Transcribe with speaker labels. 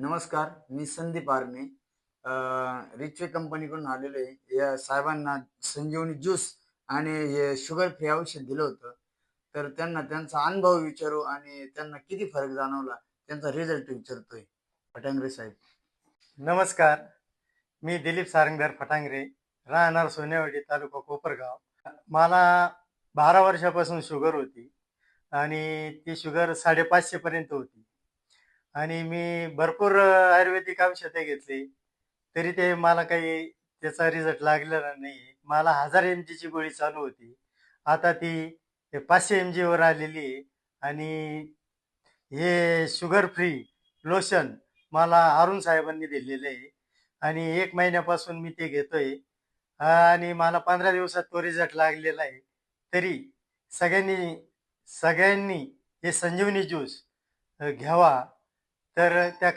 Speaker 1: नमस्कार मी संदीप आर्मे. रिचवे कंपनीकडून आलेलो आहे. या साहेबांना संजीवनी ज्यूस आणि हे शुगर फ्री औषध दिलं होतं. तर त्यांना त्यांचा अनुभव विचारू आणि त्यांना किती फरक जाणवला त्यांचा रिझल्ट विचारतोय. फटांगरे साहेब.
Speaker 2: नमस्कार. मी दिलीप सारंगधर फटांगरे राहणार सोनेवाडी तालुका कोपरगाव. मला बारा वर्षापासून शुगर होती आणि ती शुगर साडेपाचशे पर्यंत होती. आणि मी भरपूर आयुर्वेदिक औषधे घेतली. तरी ते मला काही त्याचा रिझल्ट लागलेला नाही मला हजार एम जीची गोळी चालू होती. आता ती पाचशे एम जीवर आलेली आहे. आणि हे शुगर फ्री लोशन मला अरुण साहेबांनी दिलेलं आहे. आणि एक महिन्यापासून मी ते घेतोय. आणि मला पंधरा दिवसात तो रिझल्ट लागलेला आहे. तरी सगळ्यांनी सगळ्यांनी हे संजीवनी ज्यूस घ्यावा. तर त्या खा